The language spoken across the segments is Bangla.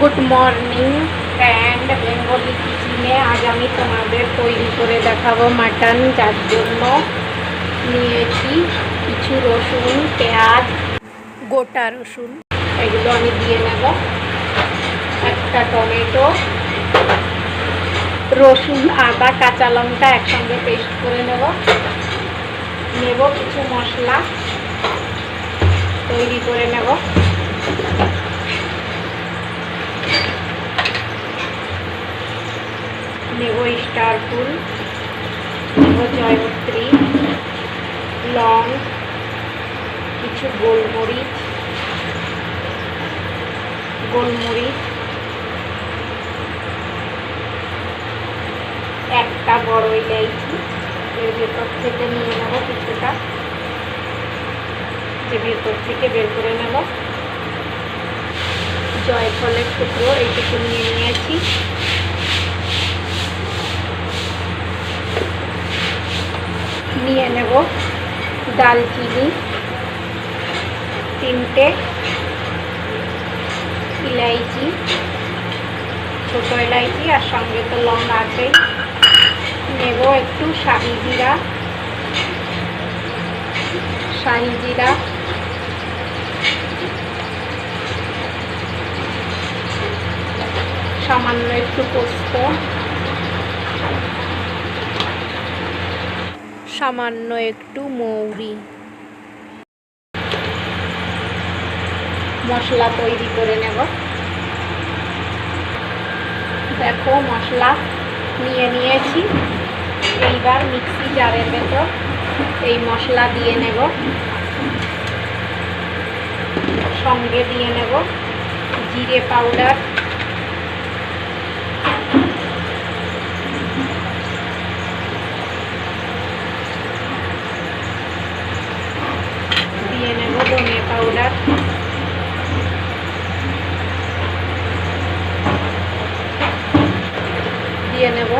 গুড মর্নিং অ্যান্ড বেঙ্গলি কিচেনে আজ আমি তোমাদের তৈরি করে দেখাবো মাটন, যার জন্য নিয়েছি কিছু রসুন, পেঁয়াজ, গোটা রসুন। এগুলো আমি দিয়ে নেব। একটা টমেটো, রসুন, আদা, কাঁচা লঙ্কা একসঙ্গে পেস্ট করে নেব। নেব কিছু মশলা। তৈরি করে নেব। নেব স্টার ফুল নেব জয়ত্রী, লং, কিছু গোলমরিচ গোলমরিচ, একটা বড় ইলাইচি, এর ভেতর থেকে নিয়ে নেব কিছুটা। যে ভেতর থেকে বের করে নেব। জয়ফলের টুকরো এইটুকু নিয়ে নিয়েছি। নিয়ে নেব দালচিনি, তিনটে ইলাইচি, ছোটো ইলাইচি আর সঙ্গে তো লং আছেই নেব একটু শাহি জিরা শাহি জিরা। সামান্য একটু পোস্ত। সামান্য একটু মৌরি। মশলা তৈরি করে নেব। দেখো, মশলা নিয়ে নিয়েছি। এইবার মিক্সি জারের ভেতর এই মশলা দিয়ে নেব। সঙ্গে দিয়ে নেব জিরে পাউডার। পাউডার দিয়ে নেব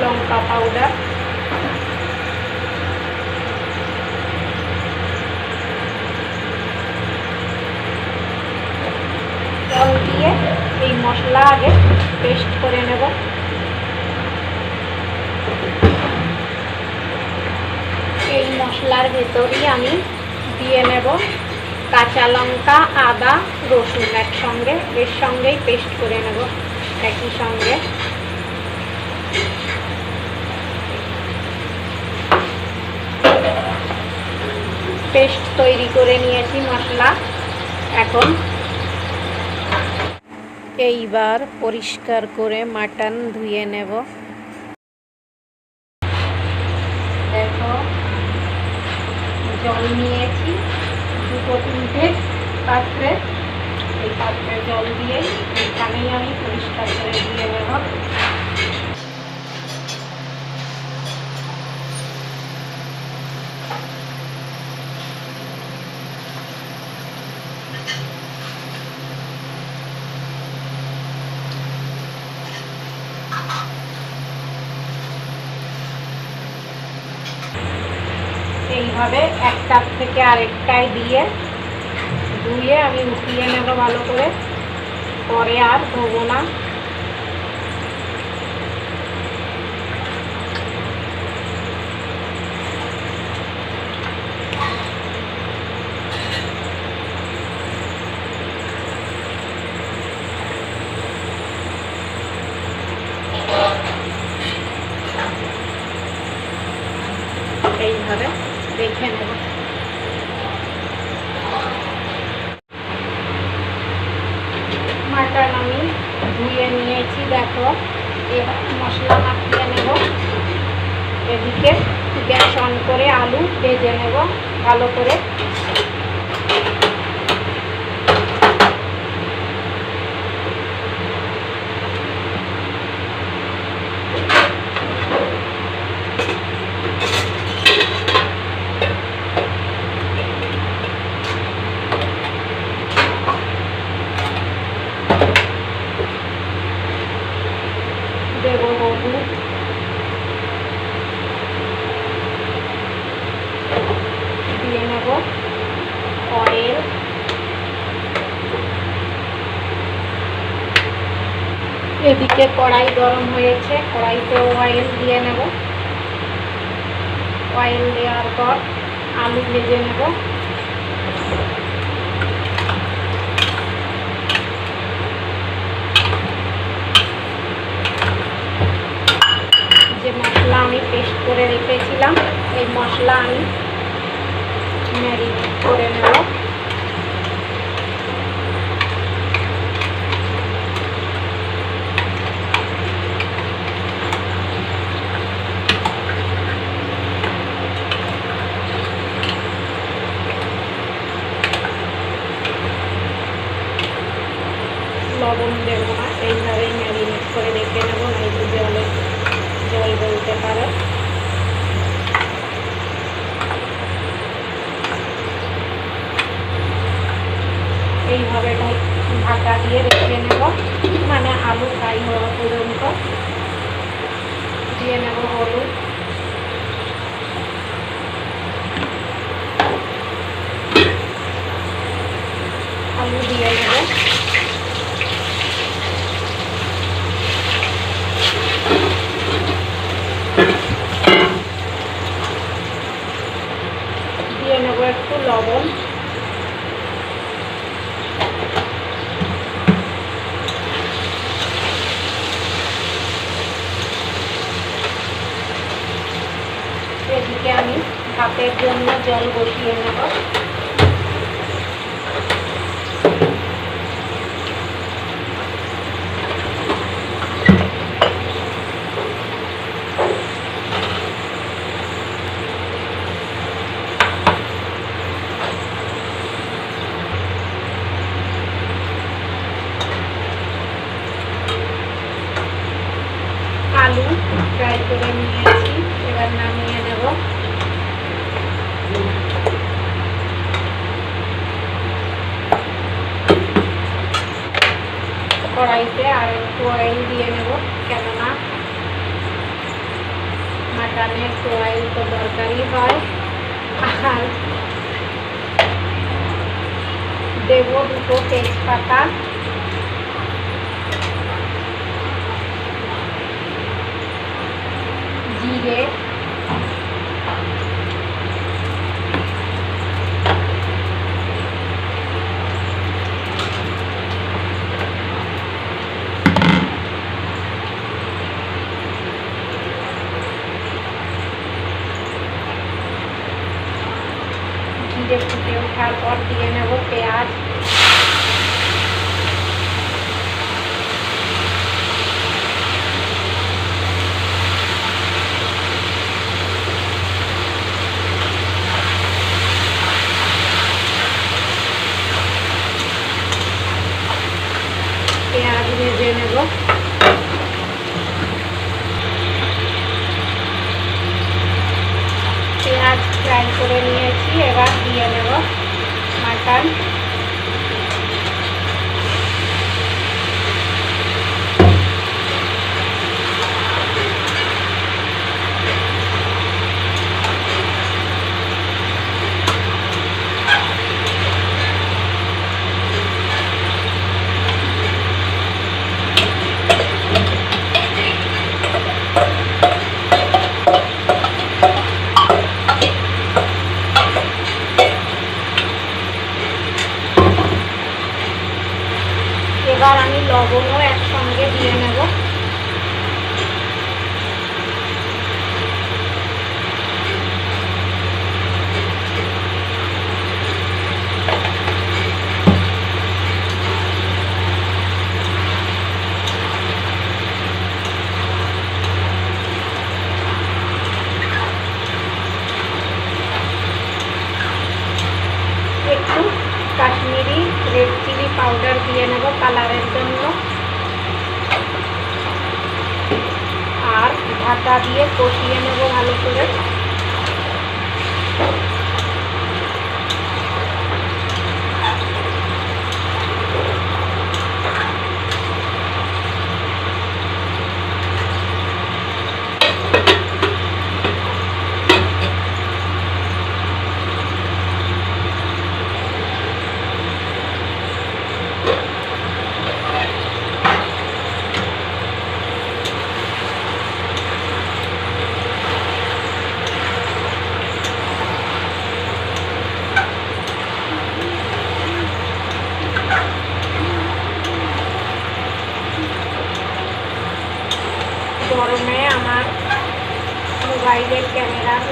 লঙ্কা পাউডার জল দিয়ে এই মশলা আগে পেস্ট করে নেব। এই মশলার ভেতরই আমি দিয়ে নেব কাঁচা লঙ্কা, আদা, রসুন একসঙ্গে, এর সঙ্গেই পেস্ট করে নেব একই সঙ্গে। পেস্ট তৈরি করে নিয়েছি মশলা। এখন এইবার পরিষ্কার করে মাটন ধুয়ে নেব দেখো জল নিয়েছি দুটো তিনটে পাত্রে, এই পাত্রে জল দিয়ে এখানেই আমি পরিষ্কার করে দিয়ে নেব। এইভাবে একটার থেকে আরেকটায় দিয়ে ধুয়ে আমি উঠিয়ে নেব ভালো করে। পরে আর ধোবো না এইভাবে দেখে নেব মাটন আমি ধুয়ে নিয়েছি দেখো এবার মশলা মাখিয়ে নেব এদিকে গ্যাস অন করে আলু ভেজে নেব ভালো করে দেব হলুদ দিয়ে নেব এদিকে কড়াই গরম হয়েছে, কড়াইতে অয়েল দিয়ে নেব। অয়েল দেওয়ার পর আলু ভেজে নেব। যে মশলা আমি পেস্ট করে রেখেছিলাম, এই মশলা আমি ম্যারিনেট করে নেব লবণ দেবো না এইভাবেই ম্যারিনেট করে রেখে নেব নয়তো জলে জল বলতে পারে এইভাবে ঢাক- ঢাকা দিয়ে রেখে নেব মানে আলু ফ্রাই হওয়া পর্যন্ত দিয়ে নেব হলুদ আলু দিয়ে নেব দিয়ে নেব একটু লবণ এদিকে আমি ভাতের জন্য জল বসিয়ে নেব। আলু ফ্রাই করে নিয়েছি এবার নামিয়ে নেব। কড়াইতে আর একটু অয়েল দিয়ে নেব। কেননা মাটনে একটু অয়েল তো দরকারই হয়। আর দেব দুটো তেজপাতা। জিরে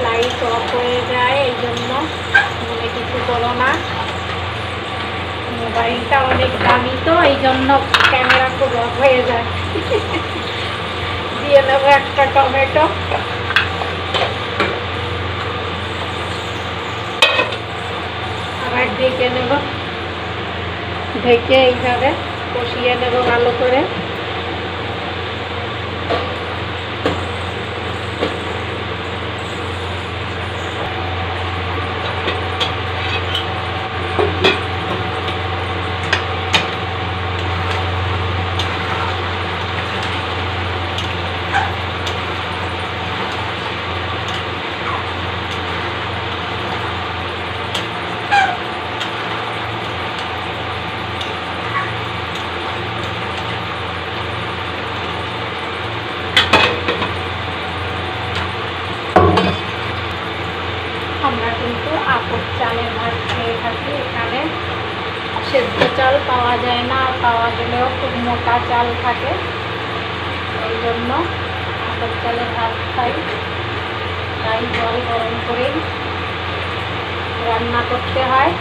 লাইট অফ হয়ে যায়, এই জন্য মনে কিছু করো না। মোবাইলটা অনেক দামি তো, এই জন্য ক্যামেরা খুব অফ হয়ে যায়। দিয়ে নেব একটা টমেটো। আবার ঢেকে নেব। ঢেকে এইভাবে কষিয়ে নেব ভালো করে আমরা কিন্তু আপদ চালের ভাত খেয়ে থাকি এখানে সেদ্ধ চাল পাওয়া যায় না আর পাওয়া গেলেও খুব মোটা চাল থাকে। এই জন্য আপদ চালের ভাত খাই। তাই জল গরম করেই রান্না করতে হয়।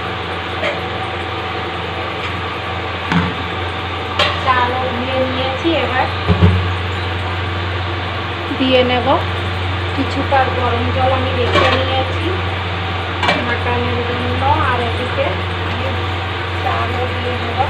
চালও নিয়েছি এবার। দিয়ে নেব। কিছুটা গরম জল আমি রেখে নিয়েছি মাটনের জন্য আর এদিকে আমি চালও দিয়ে দেবো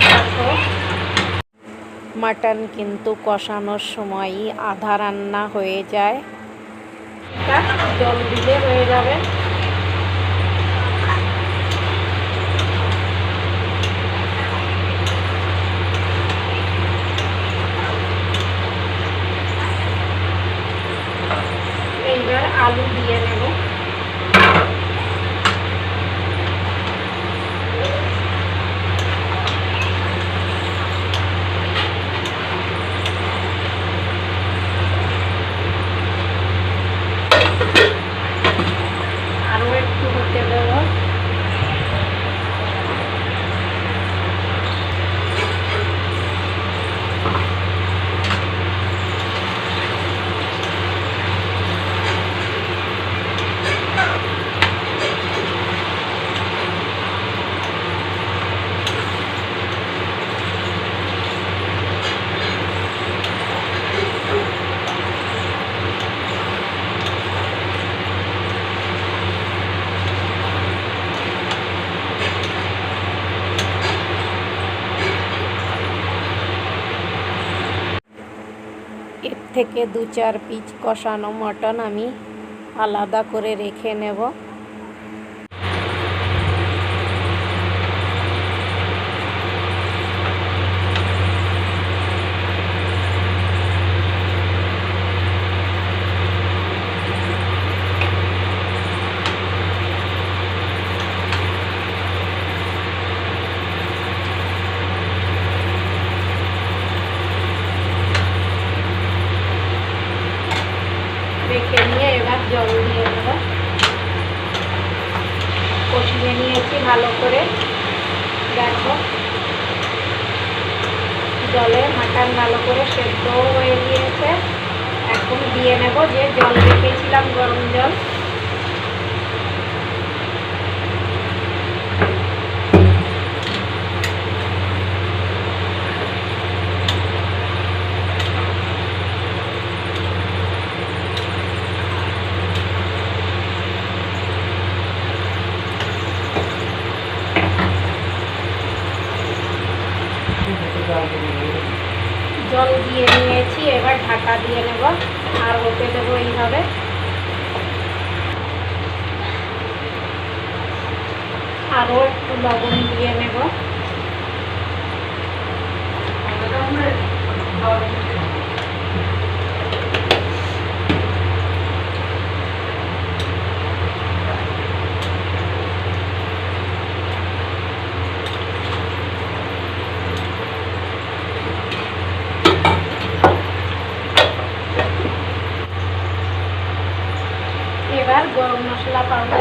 দেখো মাটন কিন্তু কষানোর সময়ই আধা রান্না হয়ে যায়। জল দিলে হয়ে যাবে আলু দিয়ে নেব আরও একটু হতে দেবো এর থেকে দু চার পিচ কষানো মটন আমি আলাদা করে রেখে নেব রেখে নিয়ে এবার জল দিয়ে দেব কষিয়ে নিয়েছি ভালো করে। দেখো, জলে মাটন ভালো করে সেদ্ধ হয়ে গিয়েছে। এখন দিয়ে নেব যে জল রেখেছিলাম গরম জল। জল দিয়ে নিয়েছি, এবার ঢাকা দিয়ে নেব, আর হতে দেবো এইভাবে। আরও একটু লবণ দিয়ে নেব। phone.